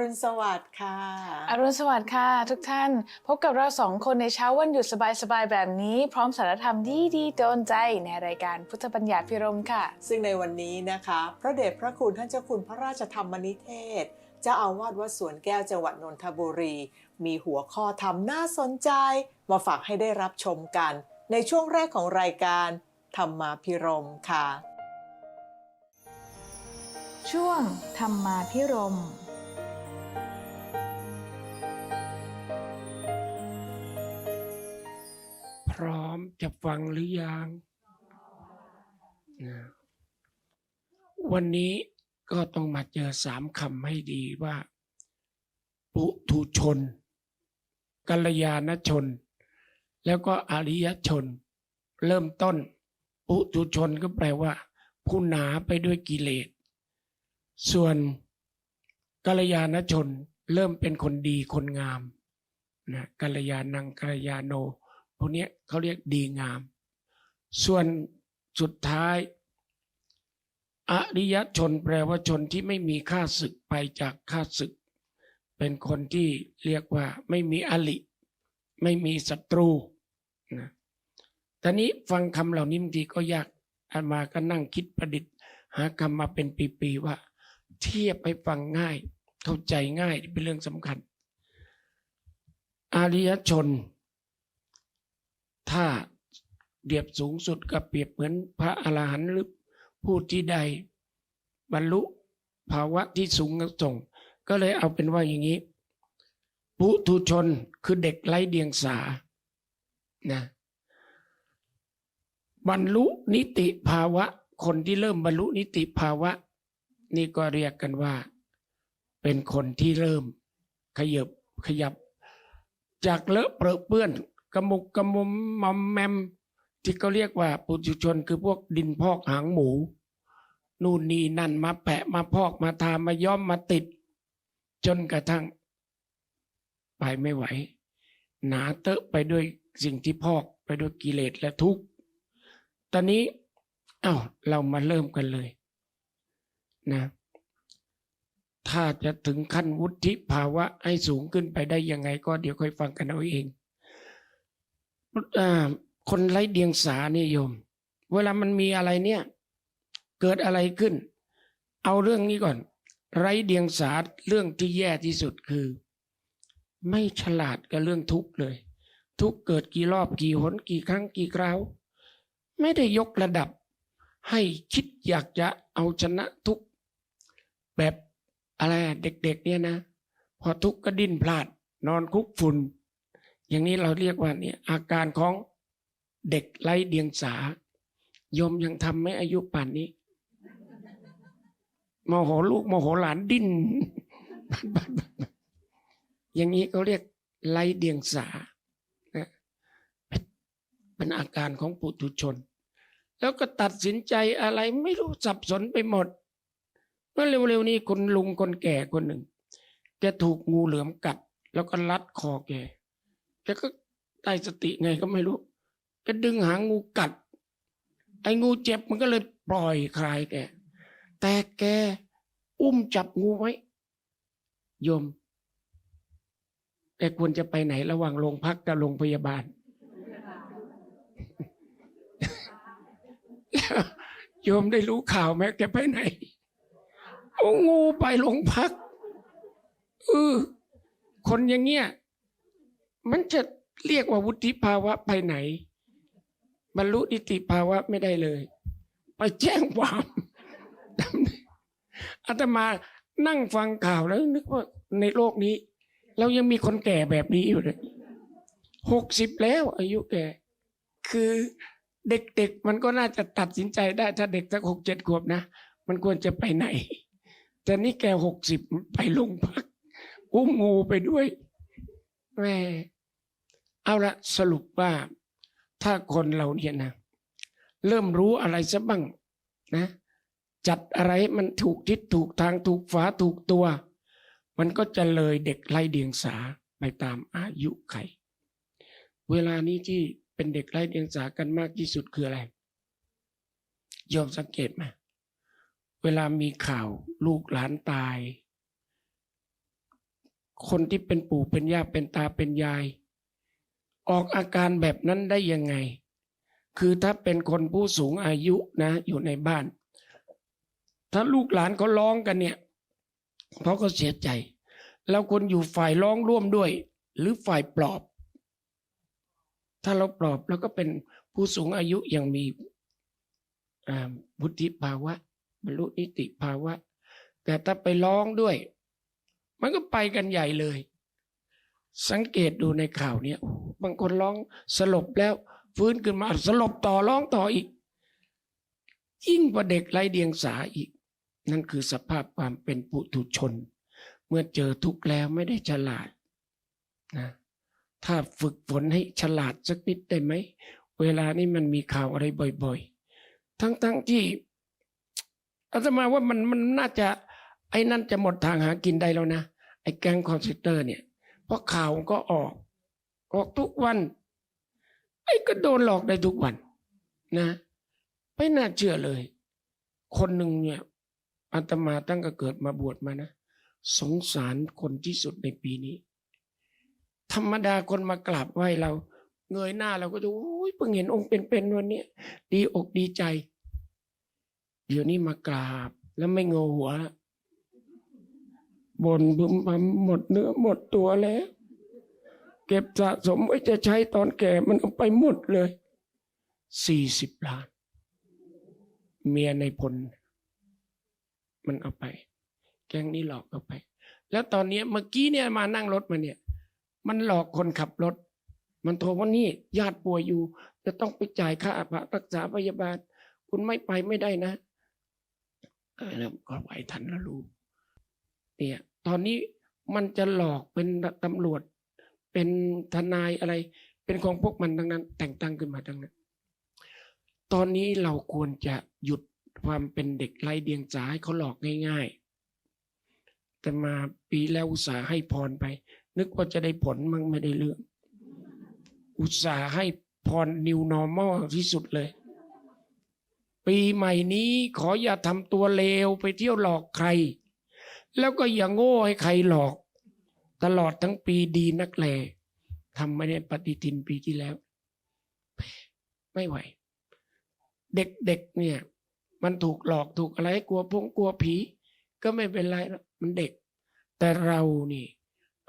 รุณสวัสดิ์ค่ะ อรุณสวัสดิ์ค่ะ ทุกท่านพบกับเราสองคนในเช้าวันหยุดสบายๆแบบนี้ พร้อมสารธรรมดีๆโดนใจในรายการพุทธบัญญัติพิรมค่ะ ซึ่งในวันนี้นะคะ พระเดชพระคุณท่านเจ้าคุณพระราชธรรมนิเทศเจ้าอาวาสวัดสวนแก้วจังหวัดนนทบุรี มีหัวข้อธรรมน่าสนใจ มาฝากให้ได้รับชมกัน ในช่วงแรกของรายการธรรมาพิรมค่ะ ช่วงธรรมาพิรม มจะฟังหรือยังนะวันนี้ก็ต้องมาเจอสามคำให้ดีว่า ปุถุชน กัลยาณชน แล้วก็อริยชน เริ่มต้น ปุถุชนก็แปลว่า ผู้หนาไปด้วยกิเลส ส่วนกัลยาณชนเริ่มเป็นคนดีคนงามนะกัลยาณังกัลยาโน พวกนี้เขาเรียกดีงาม ส่วนสุดท้าย อริยชนแปลว่าชนที่ไม่มีค่าศึกไปจากค่าศึก เป็นคนที่เรียกว่าไม่มีอลิ ไม่มีศัตรูนะตอนนี้ฟังคำเหล่านี้บางทีก็ยากอามาก็นั่งคิดประดิษฐ์ หาคำมาเป็นปีๆว่า เทียบให้ฟังง่าย เข้าใจง่ายเป็นเรื่องสำคัญ อริยชน ถ้าเดียบสูงสุดก็เปรียบเหมือนพระอรหันต์หรือผู้ที่ใดบรรลุภาวะที่สูงส่ง ก็เลยเอาเป็นว่าอย่างนี้ปุถุชนคือเด็กไร้เดียงสานะบรรลุนิติภาวะ คนที่เริ่มบรรลุนิติภาวะ นี่ก็เรียกกันว่า เป็นคนที่เริ่มขยับขยับ จากเลอะเปรอะเปื้อน กระมุกกระมุมมอมแมม ที่เขาเรียกว่าปุถุชนคือพวกดินพอกหางหมู นู่นนี่นั่นมาแปะมาพอกมาทามาย้อมมาติด จนกระทั่ง ไปไม่ไหว หนาเตอะไปด้วยสิ่งที่พอกไปด้วยกิเลสและทุกข์ ตอนนี้เอา้าเรามาเริ่มกันเลยนะถ้าจะถึงขั้นวุฒิภาวะให้สูงขึ้นไปได้ยังไง ก็เดี๋ยวค่อยฟังกันเอาเอง คนไร้เดียงสาเนี่ยโยม เวลามันมีอะไรเนี่ย เกิดอะไรขึ้น เอาเรื่องนี้ก่อน ไร้เดียงสาเรื่องที่แย่ที่สุดคือ ไม่ฉลาดกับเรื่องทุกข์เลย ทุกข์เกิดกี่รอบกี่หนกี่ครั้งกี่คราวไม่ได้ยกระดับ ให้คิดอยากจะเอาชนะทุกข์แบบอะไรเด็กๆ เนี่ยนะ พอทุกข์ก็ดิ้นพลาด นอนคุกฝุ่น อย่างนี้เราเรียกว่าเนี่ยอาการของเด็กไร้เดียงสาโยมยังทำไหมอายุป่านนี้โมโหลูกโมโหหลานดิ้นอย่างนี้เขาเรียกไร้เดียงสาเป็นเป็นอาการของปุถุชน แล้วก็ตัดสินใจอะไรไม่รู้สับสนไปหมด เมื่อเร็วๆนี้คนลุงคนแก่คนหนึ่งแกถูกงูเหลือมกัด แล้วก็ลัดคอแก แกก็ได้สติไงก็ไม่รู้แกดึงหางงูกัด ไอ้งูเจ็บมันก็เลยปล่อยคลายแก แต่แกอุ้มจับงูไว้โยมแกควรจะไปไหนระหว่างโรงพักกับโรงพยาบาล โยมได้รู้ข่าวไหมแกไปไหนองูไปโรงพักเออคนอย่างเงี้ย มันจะเรียกว่าวุฒิภาวะไปไหน บรรลุนิติภาวะไม่ได้เลย ไปแจ้งความอาตมานั่งฟังข่าวแล้วนึกว่าในโลกนี้ เรายังมีคนแก่แบบนี้อยู่เลยหกสิบแล้วอายุแก่ คือเด็กๆมันก็น่าจะตัดสินใจได้ ถ้าเด็กสักหกเจ็ดขวบนะ มันควรจะไปไหน แต่นี่แกหกสิบไปโรงพัก อุ้มงูไปด้วยแหม เอาละสรุปว่าถ้าคนเราเนี่ยนะ เริ่มรู้อะไรซะบ้างนะ จัดอะไรมันถูกทิศถูกทางถูกฝาถูกตัว มันก็จะเลยเด็กไร้เดียงสาไปตามอายุไข เวลานี้ที่เป็นเด็กไร้เดียงสากันมากที่สุดคืออะไรยอมสังเกตไหมเวลามีข่าวลูกหลานตาย คนที่เป็นปู่เป็นย่าเป็นตาเป็นยาย ออกอาการแบบนั้นได้ยังไง คือถ้าเป็นคนผู้สูงอายุนะอยู่ในบ้าน ถ้าลูกหลานเขาร้องกันเนี่ยเขาก็เสียใจ แล้วคนอยู่ฝ่ายร้องร่วมด้วย หรือฝ่ายปลอบ ถ้าเราปลอบแล้วก็เป็นผู้สูงอายุอย่างมีอ่าวุฒิภาวะบรรลุนิติภาวะ แต่ถ้าไปร้องด้วย มันก็ไปกันใหญ่เลย สังเกตดูในข่าวเนี่ยบางคนร้องสลบแล้ว ฟื้นขึ้นมาสลบต่อร้องต่ออีก ยิ่งกว่าเด็กไร้เดียงสาอีก นั่นคือสภาพความเป็นปุถุชน เมื่อเจอทุกข์แล้วไม่ได้ฉลาดนะถ้าฝึกฝนให้ฉลาดสักนิดได้ไหม เวลานี้มันมีข่าวอะไรบ่อยๆ ทั้งๆที่อาตมาว่ามันมันน่าจะไอ้นั่นจะหมดทางหากินได้แล้วนะ ไอ้แก๊งคอนเซนเตอร์เนี่ย เพราะข่าวก็ออก ออกทุกวัน ไอ้ก็โดนหลอกได้ทุกวันนะ ไม่น่าเชื่อเลย คนหนึ่งเนี่ยอาตมาตั้งแต่เกิดมาบวชมานะ สงสารคนที่สุดในปีนี้ ธรรมดาคนมากราบไหว้เรา เงยหน้าเราก็จะโอ้ยเพิ่งเห็นองค์เป็นๆวันนี้ดีอกดีใจ เดี๋ยวนี้มากราบแล้วไม่โงอหัวละ บนบึมบำหมดเนื้อหมดตัวแล้ว เก็บสะสมไว้จะใช้ตอนแก่มันเอาไปหมดเลยสี่สิบล้าน เมียในพลมันเอาไป แก๊งนี้หลอกเอาไป แล้วตอนนี้เมื่อกี้เนี่ยมานั่งรถมาเนี่ย มันหลอกคนขับรถ มันโทรว่านี่ญาติป่วยอยู่ จะต้องไปจ่ายค่ารักษาพยาบาล คุณไม่ไปไม่ได้นะแล้วก็ไหวทันแล้วรู้ เนี่ยตอนนี้มันจะหลอกเป็นตำรวจ เป็นทนายอะไร เป็นของพวกมันทั้งนั้น แต่งตั้งขึ้นมาทั้งนั้น ตอนนี้เราควรจะหยุดความเป็นเด็กไร้เดียงสาให้เขาหลอกง่าย ๆ แต่มาปีแล้วอุตส่าห์ให้พรไป นึกว่าจะได้ผลมั่งไม่ได้เรื่อง อุตส่าห์ให้พร new normal ที่สุดเลย ปีใหม่นี้ขออย่าทำตัวเลวไปเที่ยวหลอกใคร แล้วก็อย่าโง่ให้ใครหลอก ตลอดทั้งปีดีนักแลทำไม่ได้ปฏิทินปีที่แล้ว ไม่ไหว เด็กๆเนี่ย มันถูกหลอกถูกอะไรกลัวพงกลัวผี ก็ไม่เป็นไรมันเด็ก แต่เรานี่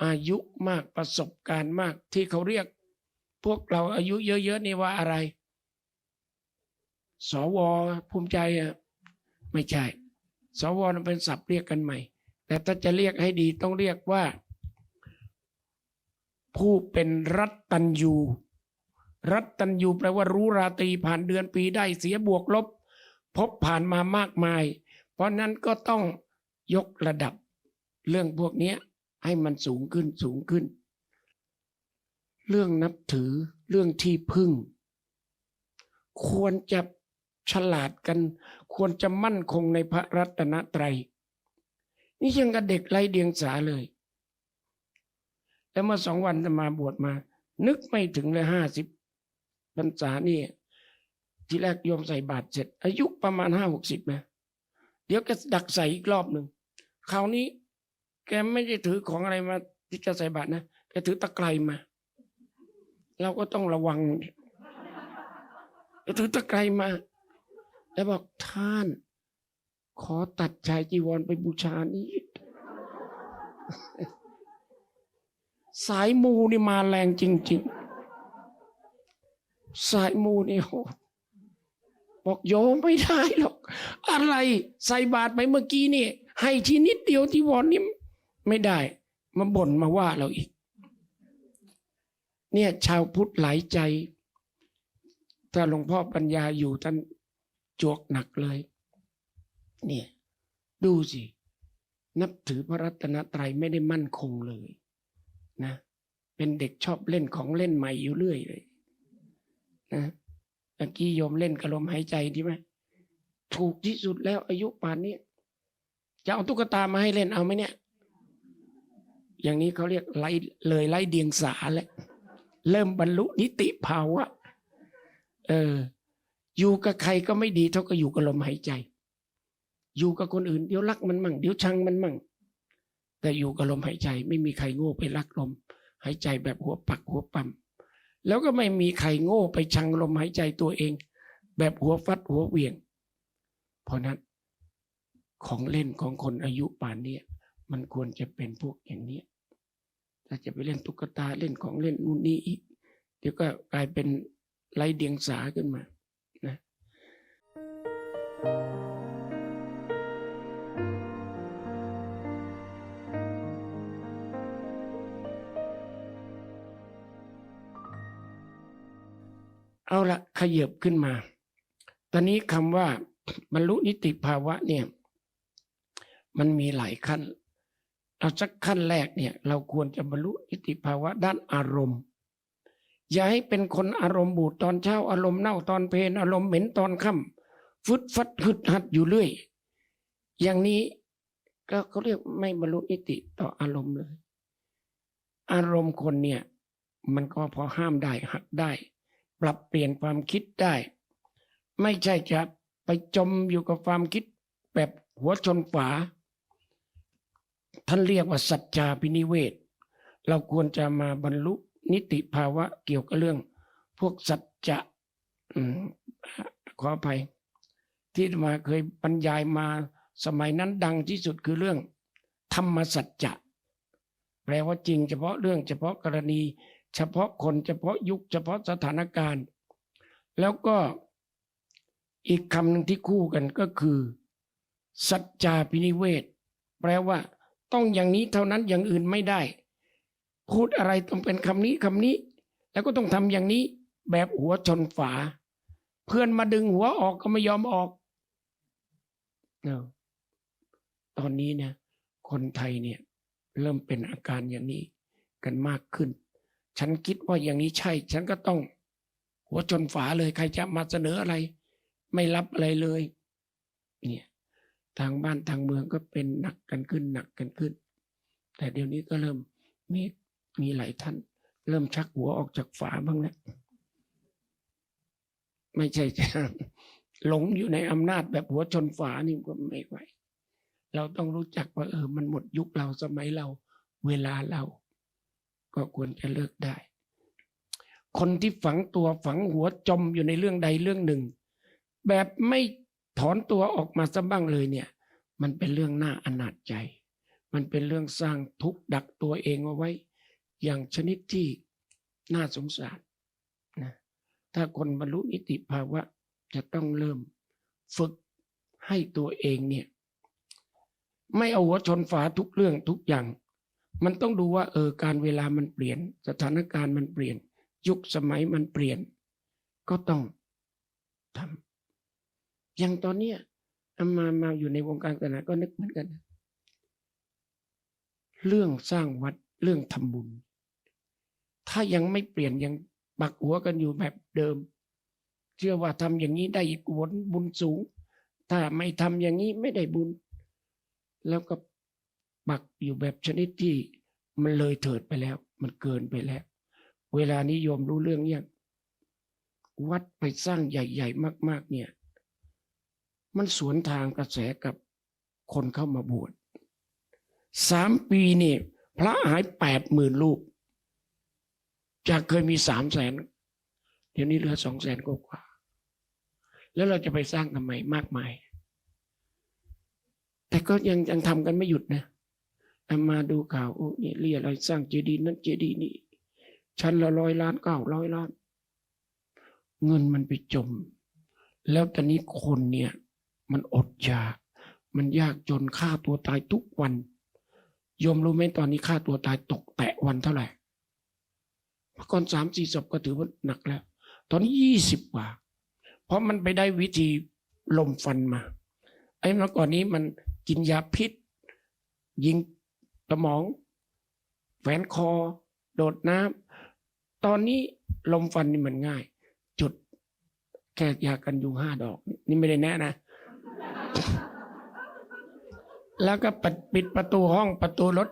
อายุมากประสบการณ์มากที่เขาเรียก พวกเราอายุเยอะๆนี่ว่าอะไร สวภูมิใจอะไม่ใช่ สวเป็นศัพท์เรียกกันใหม่ แต่ถ้าจะเรียกให้ดีต้องเรียกว่า ผู้เป็นรัตตัญยูรัตตัญยูแปลว่ารู้ราตรีผ่านเดือนปีได้เสียบวกลบ พบผ่านมามากมาย เพราะนั้นก็ต้องยกระดับเรื่องพวกนี้ให้มันสูงขึ้นสูงขึ้น เรื่องนับถือเรื่องที่พึ่ง ควรจะฉลาดกัน ควรจะมั่นคงในพระรัตนตรัย นี่ยังกับเด็กไรเดียงสาเลย แล้วเมื่อสองวันจะมาบวชมา นึกไม่ถึงเลยห้าสิบพรรษานี่ที่แรกโยมใส่บาตรเสร็จ อายุประมาณห้าหกสิบนะเดี๋ยวก็ดักใส่อีกรอบหนึ่งคราวนี้ แกไม่ได้ถือของอะไรมา ที่จะใส่บาตรนะแกถือตะไคร่มา เราก็ต้องระวังแกถือตะไคร่มา แล้วบอกท่าน ขอตัดชายจีวรไปบูชานี้ สายมูนี่มาแรงจริง ๆ สายมูนี่โหบอกโยมไม่ได้หรอก อะไรใส่บาตรไปเมื่อกี้นี่ ให้ทีนิดเดียวที่วอนนี่ไม่ได้ มาบ่นมาว่าเราอีก เนี่ยชาวพุทธหลายใจ ถ้าหลวงพ่อปัญญาอยู่ท่านจวกหนักเลย เนี่ย ดูสิ นับถือพระรัตนตรัยไม่ได้มั่นคงเลยนะ เป็นเด็กชอบเล่นของเล่นใหม่อยู่เรื่อยเลยนะตะกี้โยมเล่นกระลมหายใจดีไหมถูกที่สุดแล้วอายุป่านนี้ จะเอาตุ๊กตามาให้เล่นเอาไหมเนี่ย อย่างนี้เขาเรียกไล่เลยไล่เดียงสาแล้วเริ่มบรรลุนิติภาวะ เออ อยู่กับใครก็ไม่ดีเท่ากับอยู่กับลมหายใจ อยู่กับคนอื่นเดี๋ยวรักมันมั่งเดี๋ยวชังมันมั่ง แต่อยู่กับลมหายใจไม่มีใครโง่ไปรักลม หายใจแบบหัวปักหัวปั๊มแล้วก็ไม่มีใครโง่ไปชังลมหายใจตัวเอง แบบหัวฟัดหัวเวียง เพราะนั้นของเล่นของคนอายุป่านนี้มันควรจะเป็นพวกอย่างนี้ถ้าจะไปเล่นตุ๊กตาเล่นของเล่นนู่นนี่อีกเดี๋ยวก็กลายเป็นไรเดียงสาขึ้นมา เอาละขยับขึ้นมา ตอนนี้คำว่าบรรลุนิติภาวะเนี่ย มันมีหลายขั้น เอาสักขั้นแรกเนี่ย เราควรจะบรรลุนิติภาวะด้านอารมณ์ อย่าให้เป็นคนอารมณ์บูดตอนเช้าอารมณ์เน่าตอนเพลนอารมณ์เหม็นตอนค่ำฟึดฟัดหึดหัดอยู่เรื่อย อย่างนี้ก็เขาเรียกไม่บรรลุนิติต่ออารมณ์เลย อารมณ์คนเนี่ย มันก็พอห้ามได้หักได้ ปรับเปลี่ยนความคิดได้ ไม่ใช่จะไปจมอยู่กับความคิดแบบหัวชนฝา ท่านเรียกว่าสัจจาพินิเวศ เราควรจะมาบรรลุนิติภาวะเกี่ยวกับเรื่อง พวกสัจจะขออภัย ที่มาเคยบรรยายมาสมัยนั้นดังที่สุดคือเรื่อง ธรรมสัจจะแปลว่าจริงเฉพาะเรื่องเฉพาะกรณี เฉพาะคนเฉพาะยุคเฉพาะสถานการณ์ แล้วก็อีกคำหนึ่งที่คู่กันก็คือ สัจจาพินิเวศ แปลว่า ต้องอย่างนี้เท่านั้นอย่างอื่นไม่ได้ พูดอะไรต้องเป็นคำนี้คำนี้ แล้วก็ต้องทำอย่างนี้แบบหัวชนฝา เพื่อนมาดึงหัวออกก็ไม่ยอมออกเนอะตอนนี้เนี่ยคนไทยเนี่ย เริ่มเป็นอาการอย่างนี้กันมากขึ้น ฉันคิดว่าอย่างนี้ใช่ ฉันก็ต้อง หัวชนฝาเลยใครจะมาเสนออะไร ไม่รับอะไรเลย เนี่ยทางบ้านทางเมืองก็เป็นหนักกันขึ้นหนักกันขึ้น แต่เดี๋ยวนี้ก็เริ่มมีมีหลายท่าน เริ่มชักหัวออกจากฝาบ้างแล้วไม่ใช่จะหลงอยู่ในอำนาจแบบหัวชนฝานี่ก็ไม่ไหวเราต้องรู้จักว่าเออมันหมดยุคเราสมัยเราเวลาเรา ก็ควรจะเลิกได้ คนที่ฝังตัวฝังหัวจมอยู่ในเรื่องใดเรื่องหนึ่ง แบบไม่ถอนตัวออกมาสับ้างเลยเนี่ย มันเป็นเรื่องน่าอนาจใจ มันเป็นเรื่องสร้างทุกข์ดักตัวเองเอาไว้ อย่างชนิดที่น่าสงสารนะถ้าคนบรรลุนิติภาวะจะต้องเริ่มฝึกให้ตัวเองเนี่ย ไม่เอาหัวชนฝาทุกเรื่องทุกอย่าง มันต้องดูว่าเออการเวลามันเปลี่ยน สถานการณ์มันเปลี่ยน ยุคสมัยมันเปลี่ยน ก็ต้องทำอย่างตอนเนี้ยอามามาอยู่ในวงการศาสนาก็นึกเหมือนกัน เรื่องสร้างวัดเรื่องทำบุญ ถ้ายังไม่เปลี่ยนยังปักหัวกันอยู่แบบเดิม เชื่อว่าทำอย่างนี้ได้ผลบุญสูง ถ้าไม่ทำอย่างนี้ไม่ได้บุญ แล้วก็ ปักอยู่แบบชนิดที่มันเลยเถิดไปแล้ว มันเกินไปแล้ว เวลานิยมรู้เรื่องยังวัดไปสร้างใหญ่ ๆ มาก ๆ เนี่ย มันสวนทางกระแสกับคนเข้ามาบวชสามปีนี่พระหายแปดหมื่นรูปจากเคยมีสามแสนเดี๋ยวนี้เหลือสองแสนกว่า แล้วเราจะไปสร้างทำไมมากมาย แต่ก็ยังยังทำกันไม่หยุดนะ อามาดูข่าวโอ้นี่เรียอะไรสร้างเจดีย์นั้นเจดีย์นี้ชั้นละร้อยล้านเก้าร้อยล้าน เงินมันไปจม แล้วตอนนี้คนเนี่ย มันอดอยาก มันยากจนฆ่าตัวตายทุกวันยมรู้ไหมตอนนี้ฆ่าตัวตายตกแตะวันเท่าไหร่เมื่อก่อนสามสี่ศพก็ถือว่าหนักแล้ว ตอนนี้ยี่สิบกว่า เพราะมันไปได้วิธีลมฟันมา ไอ้เมื่อก่อนนี้มันกินยาพิษ ยิง สมองแฝนคอ โดดน้ำตอนนี้ลมฟันนี่มันง่าย จุดแค่ยากันยุงห้าดอก นี่ไม่ได้แน่นะ แล้วก็ปิดปิดประตูห้องประตูรถ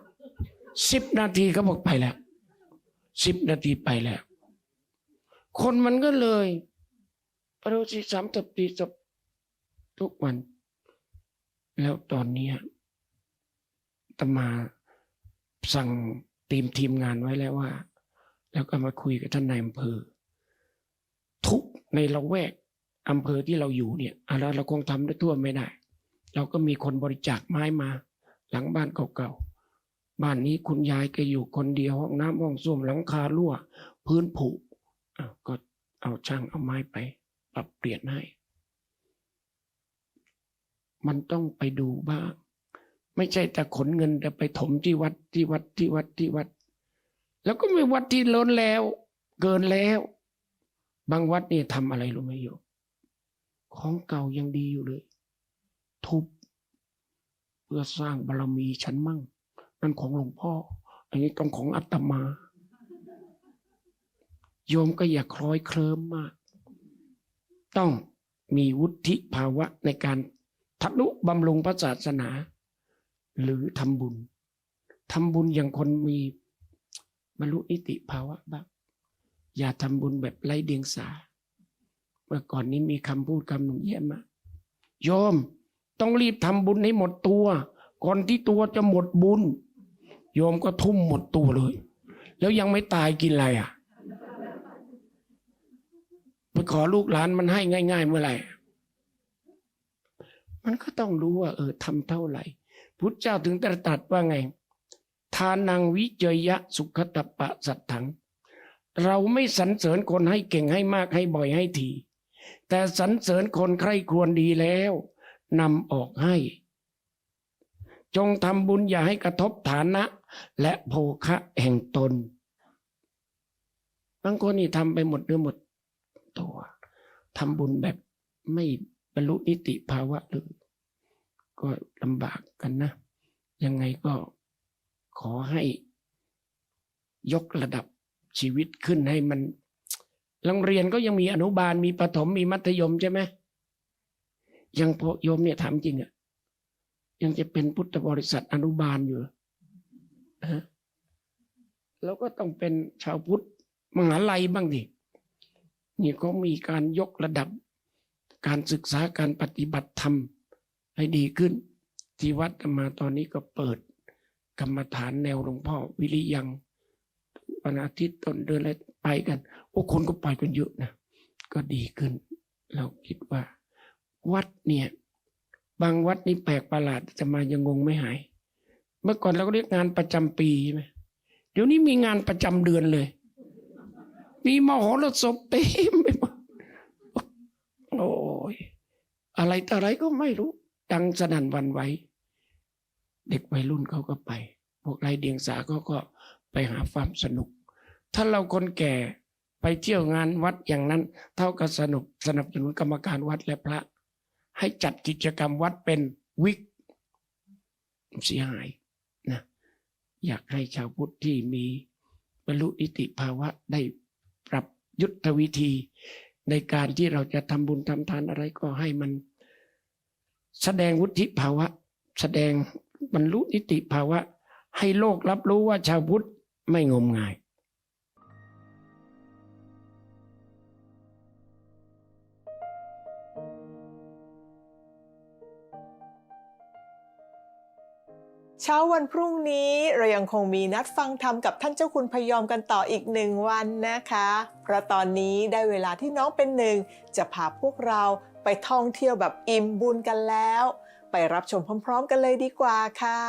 สิบนาทีเขาบอกไปแล้วสิบนาทีไปแล้ว คนมันก็เลยประสิสามสิบตีสิบทุกวัน แล้วตอนนี้ตมา สั่งทีมทีมงานไว้แล้วว่า แล้วก็มาคุยกับท่านนายอำเภอ ทุกในละแวกอำเภอที่เราอยู่เนี่ยอะไรเราคงทำได้ทั่วไม่ได้ เราก็มีคนบริจาคไม้มา หลังบ้านเก่าๆบ้านนี้คุณยายแกอยู่คนเดียวห้องน้ำห้องส้วมหลังคารั่ว พื้นผุก็เอาช่างเอาไม้ไปปรับเปลี่ยนให้ มันต้องไปดูบ้าง ไม่ใช่แต่ขนเงินแต่ไปถมที่วัดที่วัดที่วัดที่วัด แล้วก็มีวัดที่ล้นแล้ว เกินแล้ว บางวัดนี่ทำอะไรรู้ไหมโยมของเก่ายังดีอยู่เลย ทุบ เพื่อสร้างบารมีฉันมั่ง นั่นของหลวงพ่อ อันนี้ต้องของอาตมา โยมก็อย่าคล้อยเคลิ้มมาก ต้องมีวุฒิภาวะในการทะนุบำรุงพระศาสนา หรือทำบุญทำบุญอย่างคนมีบรรลุนิติภาวะบ้างอย่าทำบุญแบบไร้เดียงสา เมื่อก่อนนี้มีคำพูดคำหนึ่งเยี่ยมมากโยมต้องรีบทำบุญให้หมดตัว ก่อนที่ตัวจะหมดบุญ โยมก็ทุ่มหมดตัวเลย แล้วยังไม่ตายกินอะไรอะไปขอลูกหลานมันให้ง่าย ๆ เมื่อไหร่ มันก็ต้องรู้ว่า เออทำเท่าไหร่ พุทธเจ้าถึงตรัสว่าไง ทานังวิจยะสุขตปะสัตถัง เราไม่สรรเสริญคนให้เก่งให้มากให้บ่อยให้ที แต่สรรเสริญคนใครควรดีแล้วนำออกให้ จงทำบุญอย่าให้กระทบฐานะ และโภคะแห่งตน บางคนนี่ทำไปหมดเนื้อหมดตัวทำบุญแบบไม่บรรลุนิติภาวะเลย ก็ลำบากกันนะ ยังไงก็ขอให้ยกระดับชีวิตขึ้นให้มันโรงเรียนก็ยังมีอนุบาลมีประถมมีมัธยมใช่ไหมยังพอโยมเนี่ยถามจริงอะยังจะเป็นพุทธบริษัทอนุบาลอยู่ฮะแล้วก็ต้องเป็นชาวพุทธมหาลัยบ้างดินี่ก็มีการยกระดับการศึกษาการปฏิบัติธรรม ให้ดีขึ้น ที่วัดมาตอนนี้ก็เปิด กรรมฐานแนวหลวงพ่อวิริยังวันอาทิตย์ต้นเดือนอะไรไปกันโอ้คนก็ไปกันเยอะนะก็ดีขึ้น เราคิดว่า วัดเนี่ย บางวัดนี่แปลกประหลาดจะมายังงงไม่หาย เมื่อก่อนเราก็เรียกงานประจำปีใช่ไหมเดี๋ยวนี้มีงานประจำเดือนเลย มีมหรสพเต็มไปหมดโอ้ยอะไรต่ออะไรก็ไม่รู้ ดังสนั่นวันไหวเด็กวัยรุ่นเขาก็ไป พวกไรเดียงสาเขาก็ไปหาความสนุก ถ้าเราคนแก่ไปเที่ยวงานวัดอย่างนั้น เท่ากับสนุกสนับสนุนกรรมการวัดและพระ ให้จัดกิจกรรมวัดเป็นวิกเสียหายนะอยากให้ชาวพุทธที่มีบรรลุนิติภาวะได้ปรับยุทธวิธี ในการที่เราจะทำบุญทำทานอะไรก็ให้มัน แสดงวุฒิภาวะ แสดงบรรลุนิติภาวะ ให้โลกรับรู้ว่าชาวพุทธไม่งมงายเช้าวันพรุ่งนี้เรายังคงมีนัดฟังธรรมกับท่านเจ้าคุณพยอมกันต่ออีกหนึ่งวันนะคะ เพราะตอนนี้ได้เวลาที่น้องเป็นหนึ่ง จะพาพวกเรา ไปท่องเที่ยวแบบอิ่มบุญกันแล้ว ไปรับชมพร้อม ๆ กันเลยดีกว่าค่ะ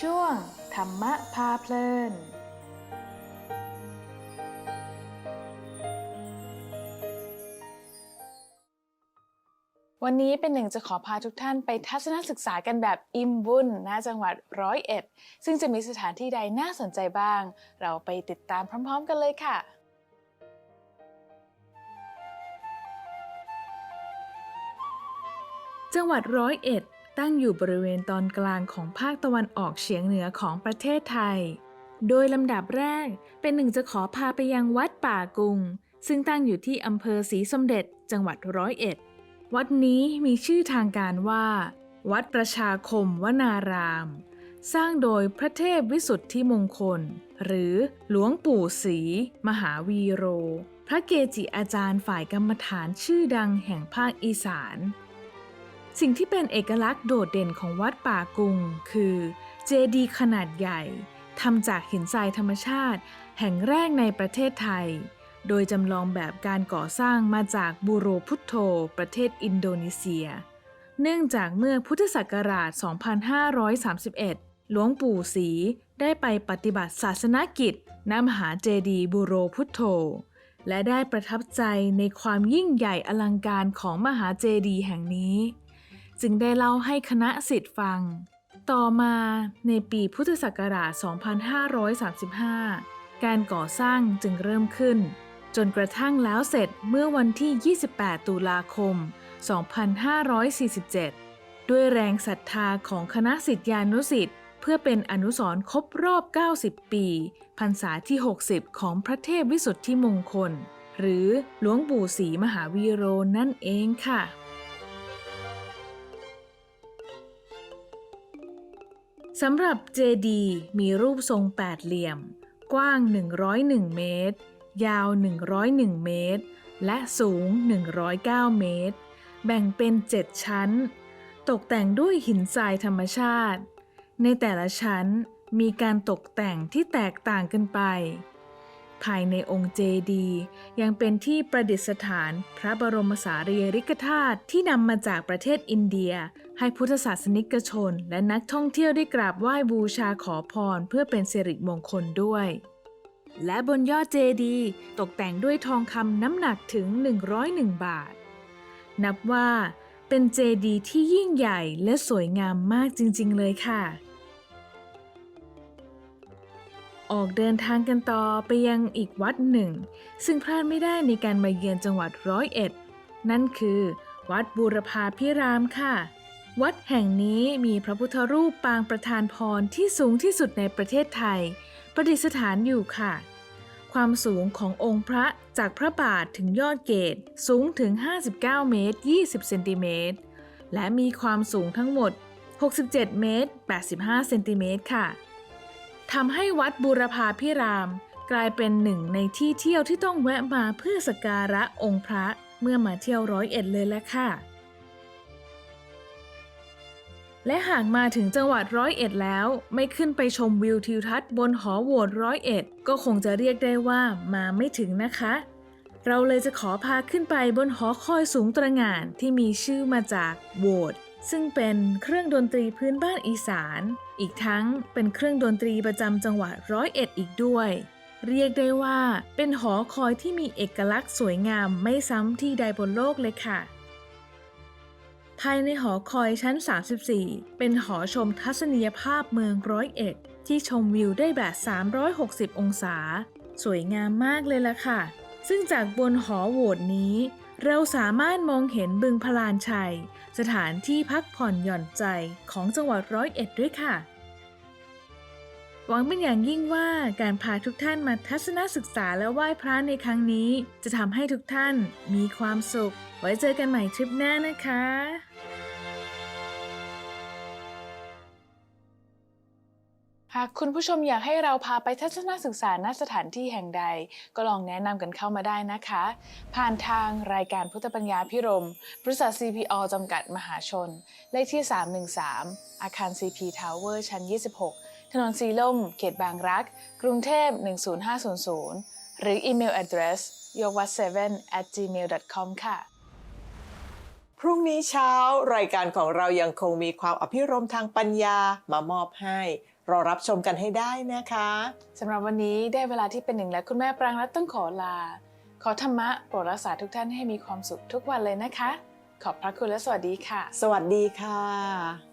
ช่วง ธรรมะพาเพลินวันนี้เป็นหนึ่งจะขอพาทุกท่านไปทัศนศึกษากันแบบอิ่มบุญณจังหวัดร้อยเอ็ดซึ่งจะมีสถานที่ใดน่าสนใจบ้าง เราไปติดตามพร้อม ๆ กันเลยค่ะ จังหวัดร้อยเอ็ดตั้งอยู่บริเวณตอนกลางของภาคตะวันออกเฉียงเหนือของประเทศไทย โดยลำดับแรกเป็นหนึ่งจะขอพาไปยังวัดป่ากุง ซึ่งตั้งอยู่ที่อำเภอศรีสมเด็จ จังหวัดร้อยเอ็ด วัดนี้มีชื่อทางการว่า วัดประชาคมวนาราม สร้างโดยพระเทพวิสุทธิมงคล หรือหลวงปู่ศรีมหาวีโร พระเกจิอาจารย์ฝ่ายกรรมฐานชื่อดังแห่งภาคอีสาน สิ่งที่เป็นเอกลักษณ์โดดเด่นของวัดป่ากุง คือเจดีย์ขนาดใหญ่ทำจากหินทรายธรรมชาติ แห่งแรกในประเทศไทย โดยจำลองแบบการก่อสร้างมาจากบูโรพุทโธประเทศอินโดนีเซีย เนื่องจากเมื่อพุทธศักราช 2531 หลวงปู่ศรีได้ไปปฏิบัติศาสนกิจณมหาเจดีย์บูโรพุทโธ และได้ประทับใจในความยิ่งใหญ่อลังการของมหาเจดีย์แห่งนี้ จึงได้เล่าให้คณะสิทธิ์ฟัง ต่อมาในปีพุทธศักราช 2535 การก่อสร้างจึงเริ่มขึ้น จนกระทั่งแล้วเสร็จเมื่อวันที่ 28 ตุลาคม 2547 ด้วยแรงศรัทธาของคณะสิทธิานุสิทธิ์เพื่อเป็นอนุสรณ์ครบรอบ 90 ปีพรรษาที่ 60 ของพระเทพวิสุทธิมงคล หรือหลวงปู่ศรีมหาวีโรนั่นเองค่ะ สำหรับเจดีมีรูปทรงแปดเหลี่ยม กว้าง 101 เมตร ยาว 101 เมตร และสูง 109 เมตร แบ่งเป็น 7 ชั้น ตกแต่งด้วยหินทรายธรรมชาติ ในแต่ละชั้นมีการตกแต่งที่แตกต่างกันไป ภายในองค์เจดีย์ยังเป็นที่ประดิษฐานพระบรมสารีริกธาตุที่นำมาจากประเทศอินเดีย ให้พุทธศาสนิกชน และนักท่องเที่ยวได้กราบไหว้บูชาขอพรเพื่อเป็นสิริมงคลด้วย และบนยอดเจดีย์ตกแต่งด้วยทองคำน้ำหนักถึง 101 บาท นับว่าเป็นเจดีย์ที่ยิ่งใหญ่และสวยงามมากจริง ๆ เลยค่ะ ออกเดินทางกันต่อไปยังอีกวัดหนึ่ง ซึ่งพลาดไม่ได้ในการมาเยือนจังหวัดร้อยเอ็ด นั่นคือ วัดบูรพาพิรามค่ะ วัดแห่งนี้มีพระพุทธรูปปางประธานพรที่สูงที่สุดในประเทศไทย ประดิษฐานอยู่ค่ะ ความสูงขององค์พระจากพระบาทถึงยอดเกตสูงถึง 59 เมตร 20 เซนติเมตร และมีความสูงทั้งหมด 67 เมตร 85 เซนติเมตรค่ะ ทำให้วัดบูรพาพิราม กลายเป็นหนึ่งในที่เที่ยวที่ต้องแวะมาเพื่อสักการะองค์พระเมื่อมาเที่ยวร้อยเอ็ดเลยแหละค่ะ และหากมาถึงจังหวัดร้อยเอ็ดแล้ว ไม่ขึ้นไปชมวิวทิวทัศน์บนหอโหวตร้อยเอ็ดก็คงจะเรียกได้ว่ามาไม่ถึงนะคะ เราเลยจะขอพาขึ้นไปบนหอคอยสูงตระหง่านที่มีชื่อมาจากโหวต ซึ่งเป็นเครื่องดนตรีพื้นบ้านอีสาน อีกทั้งเป็นเครื่องดนตรีประจำจังหวัดร้อยเอ็ดอีกด้วย เรียกได้ว่าเป็นหอคอยที่มีเอกลักษณ์สวยงามไม่ซ้ำที่ใดบนโลกเลยค่ะ ภายในหอคอยชั้น 34 เป็นหอชมทัศนียภาพเมืองร้อยเอ็ดที่ชมวิวได้แบบ 360 องศา สวยงามมากเลยล่ะค่ะ ซึ่งจากบนหอโหวตนี้ เราสามารถมองเห็นบึงพลานชัย สถานที่พักผ่อนหย่อนใจของจังหวัดร้อยเอ็ดด้วยค่ะ หวังเป็นอย่างยิ่งว่าการพาทุกท่านมาทัศนศึกษาและไหว้พระในครั้งนี้ จะทำให้ทุกท่านมีความสุข ไว้เจอกันใหม่ทริปหน้านะคะ หากคุณผู้ชมอยากให้เราพาไปทัศนศึกษาณสถานที่แห่งใด ก็ลองแนะนำกันเข้ามาได้นะคะ ผ่านทางรายการพุทธปัญญาพิรม บริษัท CPO จำกัดมหาชน เลขที่ 313 อาคาร CP Tower ชั้น 26 ถนนสีลม เขตบางรัก กรุงเทพ 10500 หรืออีเมล address ยกวัด7 at gmail.com ค่ะ พรุ่งนี้เช้ารายการของเรายังคงมีความอภิรมย์ทางปัญญามามอบให้ รอรับชมกันให้ได้นะคะสำหรับวันนี้ได้เวลาที่เป็นหนึ่งและคุณแม่ปรางรัตน์ต้องขอลา ขอธรรมะโปรดรักษาทุกท่านให้มีความสุขทุกวันเลยนะคะ ขอบพระคุณและสวัสดีค่ะ สวัสดีค่ะ